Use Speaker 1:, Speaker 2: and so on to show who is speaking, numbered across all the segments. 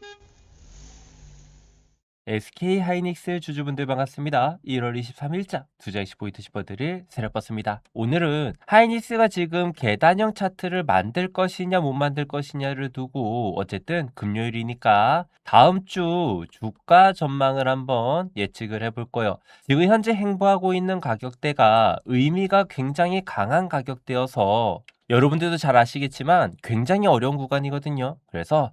Speaker 1: Thank you. SK 하이닉스 주주분들 반갑습니다. 1월 23일자 투자익시 포인트 짚어드릴 세력봤습니다. 오늘은 하이닉스가 지금 계단형 차트를 만들 것이냐 못 만들 것이냐를 두고 어쨌든 금요일이니까 다음 주 주가 전망을 한번 예측을 해볼 거예요. 지금 현재 행보하고 있는 가격대가 의미가 굉장히 강한 가격대여서 여러분들도 잘 아시겠지만 굉장히 어려운 구간이거든요. 그래서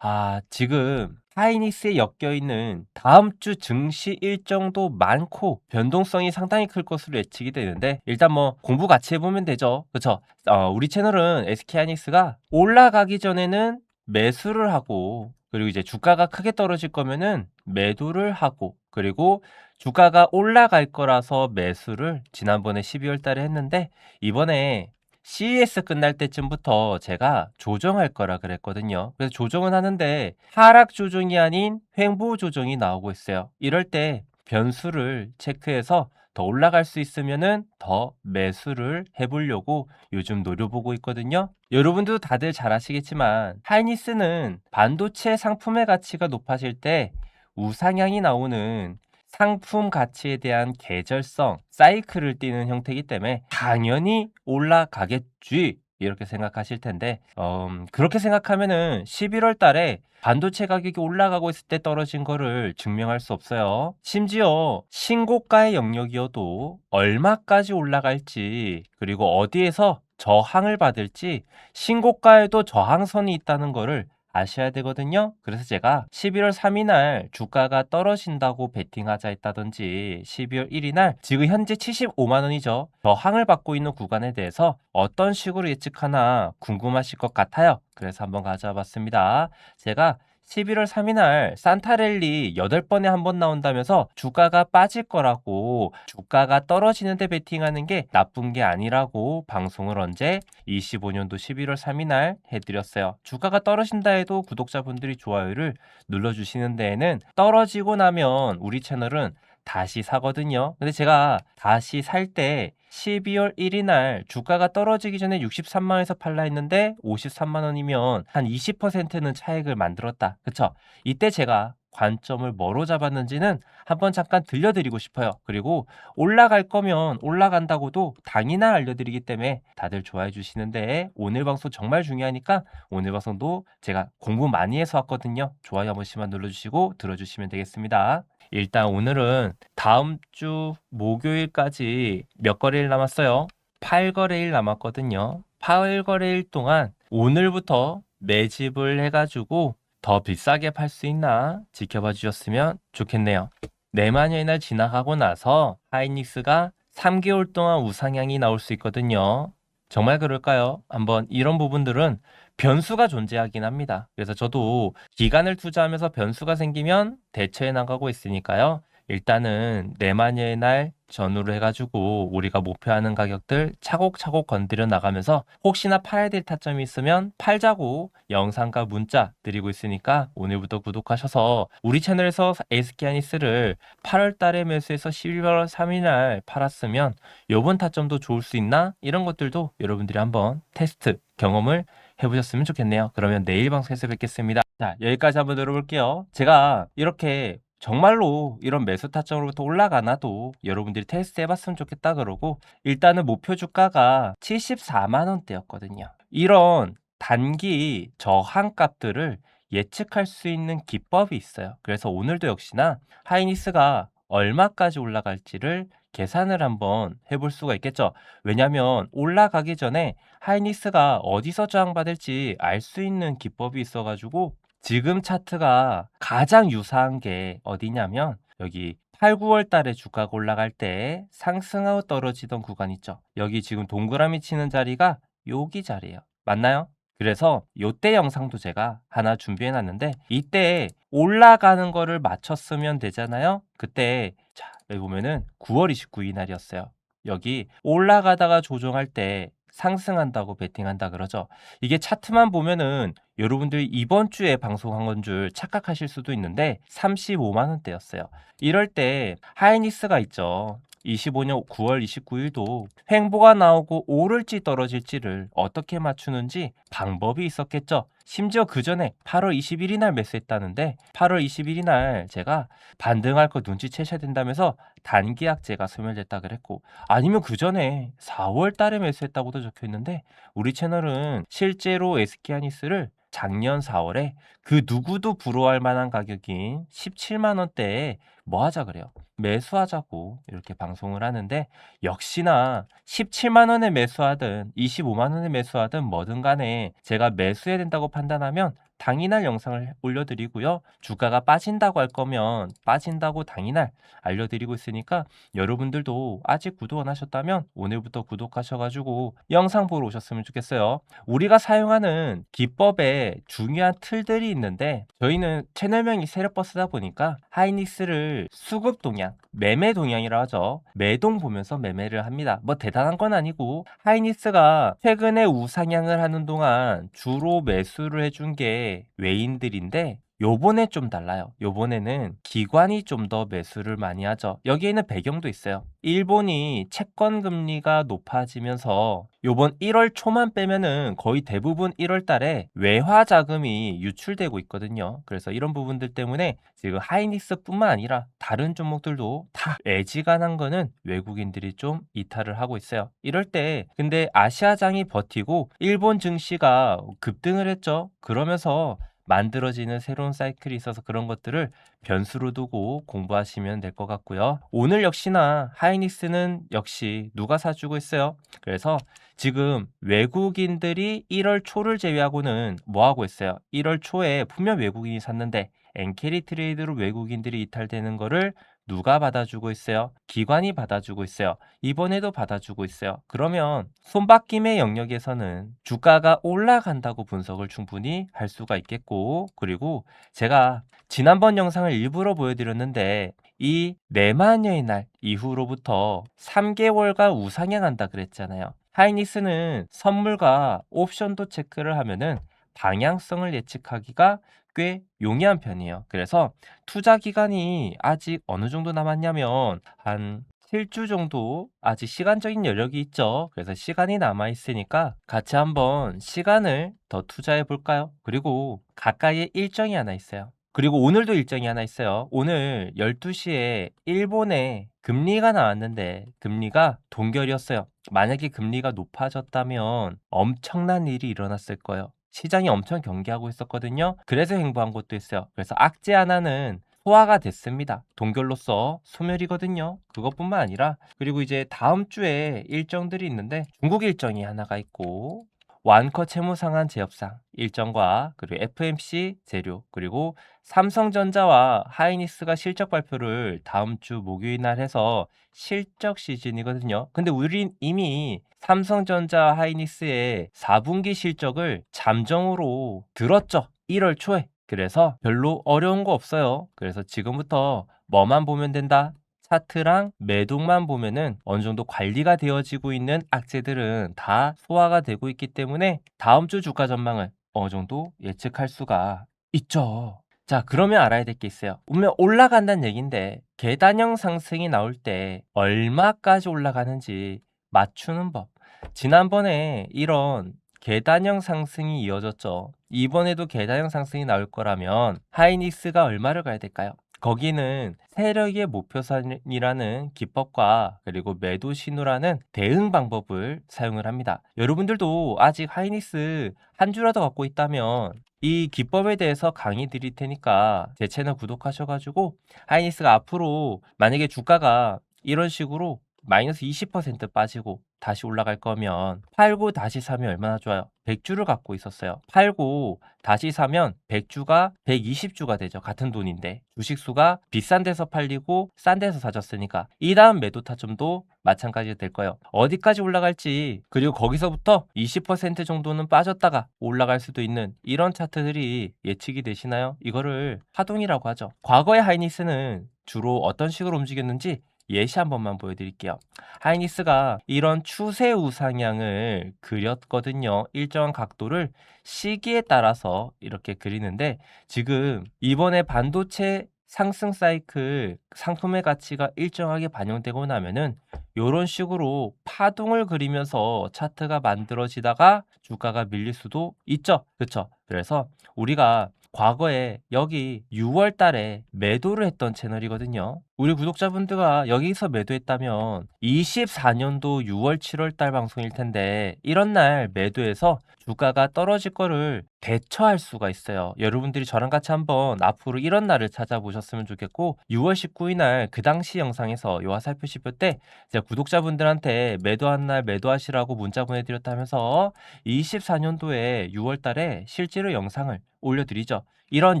Speaker 1: 아 지금 하이닉스에 엮여 있는 다음 주 증시 일정도 많고 변동성이 상당히 클 것으로 예측이 되는데 일단 뭐 공부 같이 해보면 되죠. 그렇죠? 어, 우리 채널은 SK 하이닉스가 올라가기 전에는 매수를 하고 그리고 이제 주가가 크게 떨어질 거면은 매도를 하고 그리고 주가가 올라갈 거라서 매수를 지난번에 12월 달에 했는데 이번에 CES 끝날 때쯤부터 제가 조정할 거라 그랬거든요. 그래서 조정은 하는데 하락 조정이 아닌 횡보 조정이 나오고 있어요. 이럴 때 변수를 체크해서 더 올라갈 수 있으면은 더 매수를 해보려고 요즘 노려보고 있거든요. 여러분도 다들 잘 아시겠지만 하이니스는 반도체 상품의 가치가 높아질 때 우상향이 나오는 상품 가치에 대한 계절성 사이클을 띠는 형태이기 때문에 당연히 올라가겠지 이렇게 생각하실 텐데 음, 그렇게 생각하면은 11월 달에 반도체 가격이 올라가고 있을 때 떨어진 거를 증명할 수 없어요. 심지어 신고가의 영역이어도 얼마까지 올라갈지 그리고 어디에서 저항을 받을지 신고가에도 저항선이 있다는 거를 아셔야 되거든요. 그래서 제가 11월 3일 날 주가가 떨어진다고 베팅하자 했다든지 12월 1일 날 지금 현재 75만 원이죠. 저항을 받고 있는 구간에 대해서 어떤 식으로 예측하나 궁금하실 것 같아요. 그래서 한번 가져와 봤습니다. 제가 11월 3일 날 산타랠리 8번에 한 번 나온다면서 주가가 빠질 거라고 주가가 떨어지는데 베팅하는 게 나쁜 게 아니라고 방송을 언제 25년도 11월 3일 날 해드렸어요. 주가가 떨어진다 해도 구독자분들이 좋아요를 눌러주시는 데에는 떨어지고 나면 우리 채널은 다시 사거든요. 근데 제가 다시 살 때 12월 1일 날 주가가 떨어지기 전에 63만 원에서 팔라 했는데 53만 원이면 한 20%는 차익을 만들었다. 그쵸? 이때 제가 관점을 뭐로 잡았는지는 한번 잠깐 들려드리고 싶어요. 그리고 올라갈 거면 올라간다고도 당이나 알려드리기 때문에 다들 좋아해 주시는데 오늘 방송 정말 중요하니까 오늘 방송도 제가 공부 많이 해서 왔거든요. 좋아요 한 번씩만 눌러주시고 들어주시면 되겠습니다. 일단 오늘은 다음 주 목요일까지 몇 거래일 남았어요? 8거래일 남았거든요. 8거래일 동안 오늘부터 매집을 해가지고 더 비싸게 팔 수 있나 지켜봐 주셨으면 좋겠네요. 내만여의 날 지나가고 나서 하이닉스가 3개월 동안 우상향이 나올 수 있거든요. 정말 그럴까요? 한번 이런 부분들은 변수가 존재하긴 합니다. 그래서 저도 기간을 투자하면서 변수가 생기면 대처해 나가고 있으니까요. 일단은 내마녀의 날 전후로 해가지고 우리가 목표하는 가격들 차곡차곡 건드려 나가면서 혹시나 팔아야 될 타점이 있으면 팔자고 영상과 문자 드리고 있으니까 오늘부터 구독하셔서 우리 채널에서 에스키아니스를 8월 달에 매수해서 11월 3일 날 팔았으면 요번 타점도 좋을 수 있나? 이런 것들도 여러분들이 한번 테스트 경험을 해보셨으면 좋겠네요. 그러면 내일 방송에서 뵙겠습니다. 자, 여기까지 한번 들어볼게요. 제가 이렇게 정말로 이런 매수 타점으로부터 올라가나도 여러분들이 테스트 해봤으면 좋겠다 그러고 일단은 목표 주가가 74만 원대였거든요. 이런 단기 저항값들을 예측할 수 있는 기법이 있어요. 그래서 오늘도 역시나 하이니스가 얼마까지 올라갈지를 계산을 한번 해볼 수가 있겠죠. 왜냐하면 올라가기 전에 하이니스가 어디서 저항받을지 알 수 있는 기법이 있어가지고 지금 차트가 가장 유사한 게 어디냐면 여기 8, 9월 달에 주가가 올라갈 때 상승하고 떨어지던 구간 있죠. 여기 지금 동그라미 치는 자리가 여기 자리예요. 맞나요? 그래서 요때 영상도 제가 하나 준비해 놨는데 이때 올라가는 거를 맞췄으면 되잖아요. 그때 자, 여기 보면은 9월 29일 날이었어요. 여기 올라가다가 조정할 때 상승한다고 베팅한다 그러죠. 이게 차트만 보면은 여러분들이 이번 주에 방송한 건 줄 착각하실 수도 있는데 35만 원대였어요. 이럴 때 하이닉스가 있죠. 25년 9월 29일도 횡보가 나오고 오를지 떨어질지를 어떻게 맞추는지 방법이 있었겠죠. 심지어 그 전에 8월 21일 날 매수했다는데 8월 21일 날 제가 반등할 거 눈치채셔야 된다면서 단기약 제가 소멸됐다 그랬고 아니면 그 전에 4월 달에 매수했다고도 적혀 있는데 우리 채널은 실제로 SK하니스를 작년 4월에 그 누구도 부러워할 만한 가격인 17만 원대에 뭐 하자 그래요. 매수하자고 이렇게 방송을 하는데 역시나 17만 원에 매수하든 25만 원에 매수하든 뭐든 간에 제가 매수해야 된다고 판단하면 당이날 영상을 올려드리고요. 주가가 빠진다고 할 거면 빠진다고 당이날 알려드리고 있으니까 여러분들도 아직 구독 안 하셨다면 오늘부터 구독하셔가지고 영상 보러 오셨으면 좋겠어요. 우리가 사용하는 기법에 중요한 틀들이 있는데 저희는 채널명이 세력버스다 보니까 하이닉스를 수급 동향, 매매 동향이라 하죠. 매동 보면서 매매를 합니다. 뭐 대단한 건 아니고 하이닉스가 최근에 우상향을 하는 동안 주로 매수를 해준 게 외인들인데 요번에 좀 달라요. 요번에는 기관이 좀 더 매수를 많이 하죠. 여기에는 배경도 있어요. 일본이 채권 금리가 높아지면서 요번 1월 초만 빼면은 거의 대부분 1월 달에 외화 자금이 유출되고 있거든요. 그래서 이런 부분들 때문에 지금 하이닉스뿐만 아니라 다른 종목들도 다 애지간한 거는 외국인들이 좀 이탈을 하고 있어요. 이럴 때 근데 아시아장이 버티고 일본 증시가 급등을 했죠. 그러면서 만들어지는 새로운 사이클이 있어서 그런 것들을 변수로 두고 공부하시면 될 것 같고요. 오늘 역시나 하이닉스는 역시 누가 사주고 있어요. 그래서 지금 외국인들이 1월 초를 제외하고는 뭐 하고 있어요? 1월 초에 분명 외국인이 샀는데 엔캐리 트레이드로 외국인들이 이탈되는 거를 누가 받아주고 있어요? 기관이 받아주고 있어요. 이번에도 받아주고 있어요. 그러면 손바뀜의 영역에서는 주가가 올라간다고 분석을 충분히 할 수가 있겠고, 그리고 제가 지난번 영상을 일부러 보여드렸는데, 이 네마녀의 날 이후로부터 3개월간 우상향한다 그랬잖아요. 하이닉스는 선물과 옵션도 체크를 하면은 방향성을 예측하기가 꽤 용이한 편이에요. 그래서 투자 기간이 아직 어느 정도 남았냐면 한 7주 정도 아직 시간적인 여력이 있죠. 그래서 시간이 남아 있으니까 같이 한번 시간을 더 투자해 볼까요? 그리고 가까이에 일정이 하나 있어요. 그리고 오늘도 일정이 하나 있어요. 오늘 12시에 일본에 금리가 나왔는데 금리가 동결이었어요. 만약에 금리가 높아졌다면 엄청난 일이 일어났을 거예요. 시장이 엄청 경계하고 있었거든요. 그래서 행보한 것도 있어요. 그래서 악재 하나는 소화가 됐습니다. 동결로서 소멸이거든요. 그것뿐만 아니라 그리고 이제 다음 주에 일정들이 있는데 중국 일정이 하나가 있고 완커 채무상한 제협상 일정과 그리고 FMC 재료 그리고 삼성전자와 하이닉스가 실적 발표를 다음 주 목요일 날 해서 실적 시즌이거든요. 근데 우린 이미 삼성전자 하이닉스의 4분기 실적을 잠정으로 들었죠. 1월 초에. 그래서 별로 어려운 거 없어요. 그래서 지금부터 뭐만 보면 된다? 차트랑 매동만 보면은 어느 정도 관리가 되어지고 있는 악재들은 다 소화가 되고 있기 때문에 다음 주 주가 전망을 어느 정도 예측할 수가 있죠. 자, 그러면 알아야 될 게 있어요. 분명 올라간다는 얘기인데 계단형 상승이 나올 때 얼마까지 올라가는지 맞추는 법. 지난번에 이런 계단형 상승이 이어졌죠. 이번에도 계단형 상승이 나올 거라면 하이닉스가 얼마를 가야 될까요? 거기는 세력의 목표선이라는 기법과 그리고 매도 신호라는 대응 방법을 사용을 합니다. 여러분들도 아직 하이닉스 한 주라도 갖고 있다면 이 기법에 대해서 강의 드릴 테니까 제 채널 구독하셔가지고 하이닉스가 앞으로 만약에 주가가 이런 식으로 마이너스 20% 빠지고 다시 올라갈 거면 팔고 다시 사면 얼마나 좋아요? 100주를 갖고 있었어요. 팔고 다시 사면 100주가 120주가 되죠. 같은 돈인데. 주식수가 비싼 데서 팔리고 싼 데서 사줬으니까 이 다음 매도 타점도 마찬가지 될 거예요. 어디까지 올라갈지 그리고 거기서부터 20% 정도는 빠졌다가 올라갈 수도 있는 이런 차트들이 예측이 되시나요? 이거를 파동이라고 하죠. 과거의 하이닉스는 주로 어떤 식으로 움직였는지 예시 한 번만 보여드릴게요. 하이닉스가 이런 추세 우상향을 그렸거든요. 일정한 각도를 시기에 따라서 이렇게 그리는데 지금 이번에 반도체 상승 사이클 상품의 가치가 일정하게 반영되고 나면은 요런 식으로 파동을 그리면서 차트가 만들어지다가 주가가 밀릴 수도 있죠. 그쵸? 그래서 우리가 과거에 여기 6월 달에 매도를 했던 채널이거든요. 우리 구독자분들과 여기서 매도했다면 24년도 6월, 7월 달 방송일 텐데 이런 날 매도해서 주가가 떨어질 거를 대처할 수가 있어요. 여러분들이 저랑 같이 한번 앞으로 이런 날을 찾아보셨으면 좋겠고 6월 19일 날 그 당시 영상에서 요 화살표시표 때 제가 구독자분들한테 매도한 날 매도하시라고 문자 보내드렸다면서 24년도에 6월 달에 실제로 영상을 올려드리죠. 이런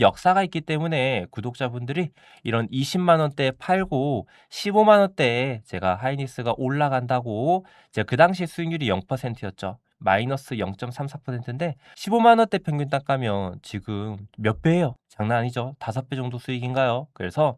Speaker 1: 역사가 있기 때문에 구독자분들이 이런 20만 원대 팔고 15만 원대에 제가 하이닉스가 올라간다고 제가 그 당시 수익률이 0%였죠. 마이너스 0.34%인데 15만 원대 평균 닦으면 지금 몇 배예요? 장난 아니죠. 다섯 배 정도 수익인가요? 그래서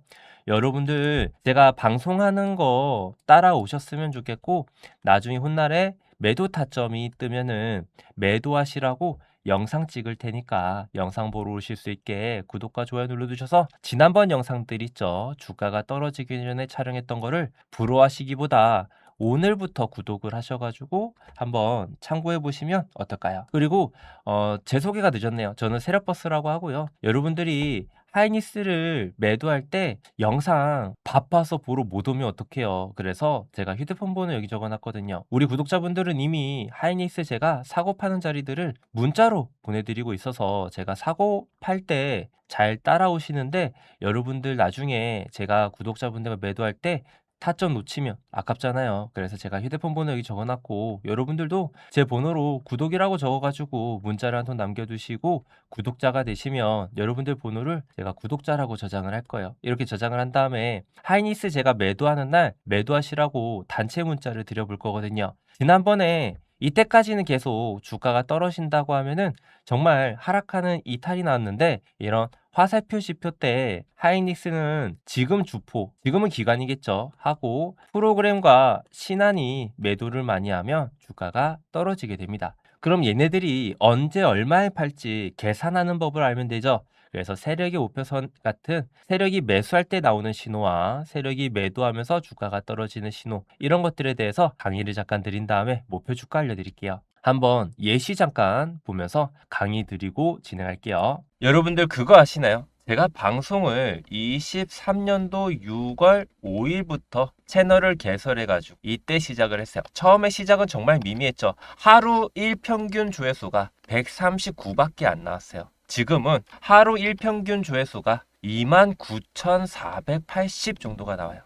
Speaker 1: 여러분들 제가 방송하는 거 따라오셨으면 좋겠고 나중에 훗날에 매도 타점이 뜨면은 매도하시라고 영상 찍을 테니까 영상 보러 오실 수 있게 구독과 좋아요 눌러주셔서 지난번 영상들 있죠. 주가가 떨어지기 전에 촬영했던 거를 부러워하시기보다 오늘부터 구독을 하셔가지고 한번 참고해 보시면 어떨까요? 그리고 어, 제 소개가 늦었네요. 저는 세력버스라고 하고요. 여러분들이 하이니스를 매도할 때 영상 바빠서 보러 못 오면 어떡해요. 그래서 제가 휴대폰 번호 여기 적어놨거든요. 우리 구독자분들은 이미 하이니스 제가 사고 파는 자리들을 문자로 보내드리고 있어서 제가 사고 팔때 잘 따라오시는데 여러분들 나중에 제가 구독자분들과 매도할 때 타점 놓치면 아깝잖아요. 그래서 제가 휴대폰 번호 여기 적어놨고 여러분들도 제 번호로 구독이라고 적어가지고 문자를 한 통 남겨두시고 구독자가 되시면 여러분들 번호를 제가 구독자라고 저장을 할 거예요. 이렇게 저장을 한 다음에 하이니스 제가 매도하는 날 매도하시라고 단체 문자를 드려볼 거거든요. 지난번에 이때까지는 계속 주가가 떨어진다고 하면은 정말 하락하는 이탈이 나왔는데 이런 화살표 지표 때 하이닉스는 지금 주포, 지금은 기간이겠죠. 하고 프로그램과 신한이 매도를 많이 하면 주가가 떨어지게 됩니다. 그럼 얘네들이 언제 얼마에 팔지 계산하는 법을 알면 되죠. 그래서 세력의 우표선 같은 세력이 매수할 때 나오는 신호와 세력이 매도하면서 주가가 떨어지는 신호 이런 것들에 대해서 강의를 잠깐 드린 다음에 목표 주가 알려드릴게요. 한번 예시 잠깐 보면서 강의 드리고 진행할게요. 여러분들 그거 아시나요? 제가 방송을 23년도 6월 5일부터 채널을 개설해가지고 이때 시작을 했어요. 처음에 시작은 정말 미미했죠. 하루 1평균 조회수가 139밖에 안 나왔어요. 지금은 하루 1평균 조회수가 29,480 정도가 나와요.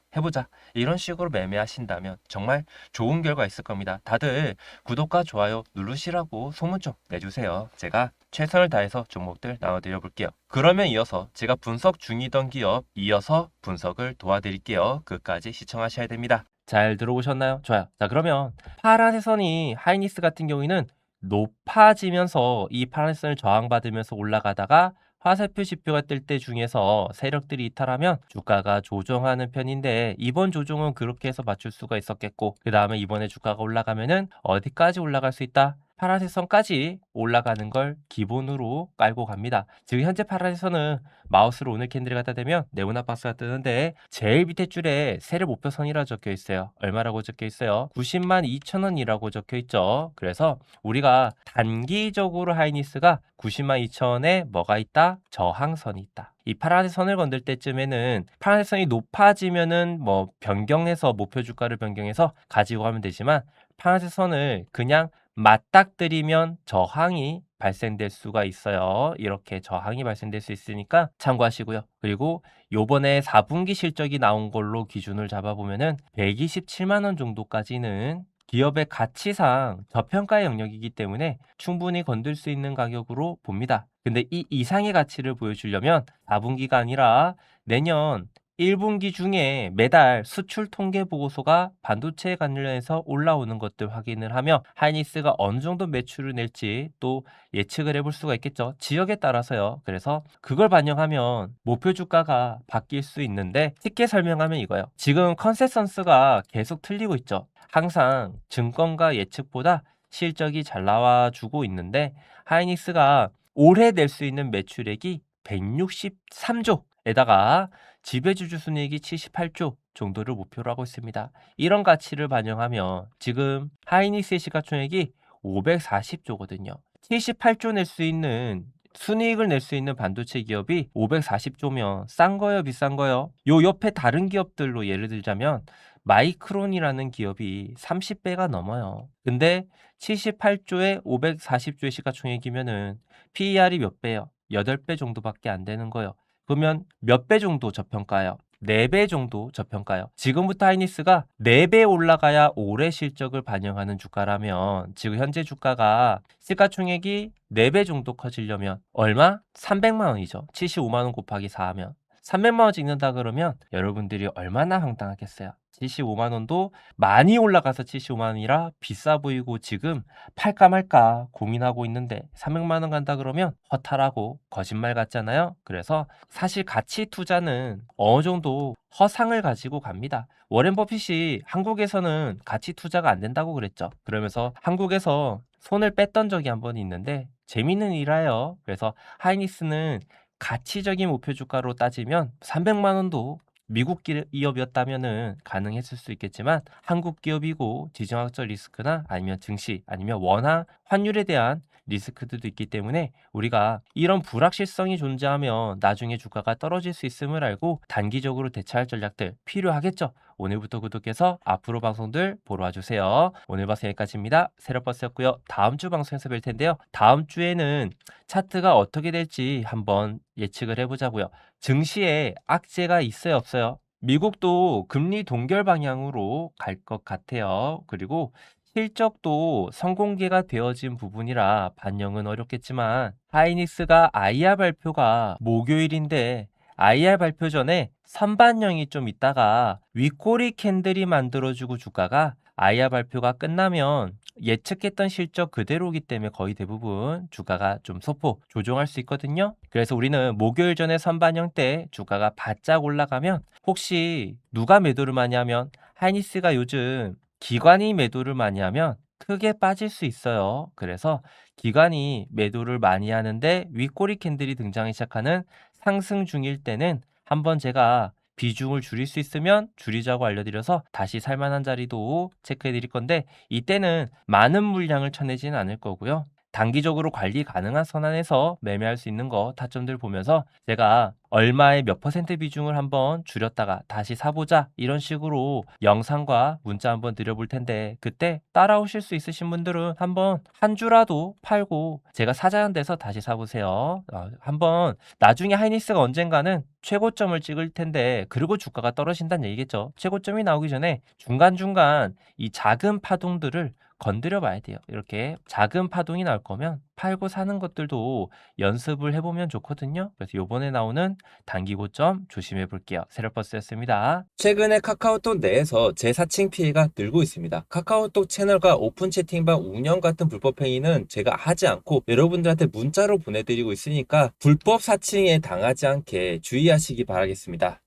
Speaker 1: 해보자. 이런 식으로 매매하신다면 정말 좋은 결과 있을 겁니다. 다들 구독과 좋아요 누르시라고 소문 좀 내주세요. 제가 최선을 다해서 종목들 나눠드려 볼게요. 그러면 이어서 제가 분석 중이던 기업 이어서 분석을 도와드릴게요. 끝까지 시청하셔야 됩니다. 잘 들어오셨나요? 좋아요. 자, 그러면 파란색 선이 하이니스 같은 경우에는 높아지면서 이 파란색 선을 저항받으면서 올라가다가 화살표 지표가 뜰 때 중에서 세력들이 이탈하면 주가가 조정하는 편인데 이번 조정은 그렇게 해서 맞출 수가 있었겠고 그 다음에 이번에 주가가 올라가면은 어디까지 올라갈 수 있다? 파란색 선까지 올라가는 걸 기본으로 깔고 갑니다. 지금 현재 파란색 선은 마우스로 오늘 캔들을 갖다 대면 네모난 박스가 뜨는데 제일 밑에 줄에 세력 목표선이라 적혀 있어요. 얼마라고 적혀 있어요? 90만 2천 원이라고 적혀 있죠. 그래서 우리가 단기적으로 하이니스가 90만 2천 원에 뭐가 있다? 저항선이 있다. 이 파란색 선을 건들 때쯤에는 파란색 선이 높아지면은 뭐 변경해서 목표 주가를 변경해서 가지고 가면 되지만 파란색 선을 그냥 맞닥뜨리면 저항이 발생될 수가 있어요. 이렇게 저항이 발생될 수 있으니까 참고하시고요. 그리고 요번에 4분기 실적이 나온 걸로 기준을 잡아보면은 127만 원 정도까지는 기업의 가치상 저평가의 영역이기 때문에 충분히 건들 수 있는 가격으로 봅니다. 근데 이 이상의 가치를 보여주려면 4분기가 아니라 내년 1분기 중에 매달 수출 통계 보고서가 반도체에 관련해서 올라오는 것들 확인을 하며 하이닉스가 어느 정도 매출을 낼지 또 예측을 해볼 수가 있겠죠. 지역에 따라서요. 그래서 그걸 반영하면 목표 주가가 바뀔 수 있는데 쉽게 설명하면 이거예요. 지금 컨센서스가 계속 틀리고 있죠. 항상 증권가 예측보다 실적이 잘 나와주고 있는데 하이닉스가 올해 낼 수 있는 매출액이 163조 에다가 지배주주 순이익이 78조 정도를 목표로 하고 있습니다. 이런 가치를 반영하면 지금 하이닉스의 시가총액이 540조거든요. 78조 낼 수 있는 순이익을 낼 수 있는 반도체 기업이 540조면 싼 거요, 비싼 거요? 요 옆에 다른 기업들로 예를 들자면 마이크론이라는 기업이 30배가 넘어요. 근데 78조에 540조의 시가총액이면은 PER이 몇 배요? 8배 정도밖에 안 되는 거예요. 그러면 몇 배 정도 저평가요? 4배 정도 저평가요. 지금부터 하이니스가 4배 올라가야 올해 실적을 반영하는 주가라면 지금 현재 주가가 시가총액이 4배 정도 커지려면 얼마? 300만 원이죠. 75만 원 곱하기 4하면 300만 원 찍는다 그러면 여러분들이 얼마나 황당하겠어요. 75만 원도 많이 올라가서 75만 원이라 비싸 보이고 지금 팔까 말까 고민하고 있는데 300만 원 간다 그러면 허탈하고 거짓말 같잖아요. 그래서 사실 가치 투자는 어느 정도 허상을 가지고 갑니다. 워렌 버핏이 한국에서는 가치 투자가 안 된다고 그랬죠. 그러면서 한국에서 손을 뺐던 적이 한 번 있는데 재밌는 일이에요. 그래서 하이닉스는 가치적인 목표 주가로 따지면 300만 원도 미국 기업이었다면은 가능했을 수 있겠지만 한국 기업이고 지정학적 리스크나 아니면 증시 아니면 원화 환율에 대한 리스크들도 있기 때문에 우리가 이런 불확실성이 존재하면 나중에 주가가 떨어질 수 있음을 알고 단기적으로 대처할 전략들 필요하겠죠. 오늘부터 구독해서 앞으로 방송들 보러 와주세요. 오늘 방송 여기까지입니다. 세력버스였고요. 다음 주 방송에서 뵐 텐데요. 다음 주에는 차트가 어떻게 될지 한번 예측을 해보자고요. 증시에 악재가 있어요, 없어요? 미국도 금리 동결 방향으로 갈 것 같아요. 그리고 실적도 선공개가 되어진 부분이라 반영은 어렵겠지만 하이닉스가 IR 발표가 목요일인데 IR 발표 전에 선반영이 좀 있다가 윗꼬리 캔들이 만들어주고 주가가 IR 발표가 끝나면 예측했던 실적 그대로기 때문에 거의 대부분 주가가 좀 소폭 조정할 수 있거든요. 그래서 우리는 목요일 전에 선반영 때 주가가 바짝 올라가면 혹시 누가 매도를 많이 하면 하이니스가 요즘 기관이 매도를 많이 하면 크게 빠질 수 있어요. 그래서 기관이 매도를 많이 하는데 윗꼬리 캔들이 등장하기 시작하는 상승 중일 때는 한번 제가 비중을 줄일 수 있으면 줄이자고 알려드려서 다시 살만한 자리도 체크해 드릴 건데 이때는 많은 물량을 쳐내지는 않을 거고요. 단기적으로 관리 가능한 선안에서 매매할 수 있는 거 타점들 보면서 제가 얼마의 몇 퍼센트 비중을 한번 줄였다가 다시 사보자 이런 식으로 영상과 문자 한번 드려볼 텐데 그때 따라오실 수 있으신 분들은 한번 한 주라도 팔고 제가 사자한 데서 다시 사보세요. 어, 한번 나중에 하이닉스가 언젠가는 최고점을 찍을 텐데 그리고 주가가 떨어진다는 얘기겠죠. 최고점이 나오기 전에 중간중간 이 작은 파동들을 건드려 봐야 돼요. 이렇게 작은 파동이 나올 거면 팔고 사는 것들도 연습을 해보면 좋거든요. 그래서 요번에 나오는 단기 고점 조심해 볼게요. 세력버스였습니다. 최근에 카카오톡 내에서 재사칭 피해가 늘고 있습니다. 카카오톡 채널과 오픈 채팅방 운영 같은 불법 행위는 제가 하지 않고 여러분들한테 문자로 보내드리고 있으니까 불법 사칭에 당하지 않게 주의하시기 바라겠습니다.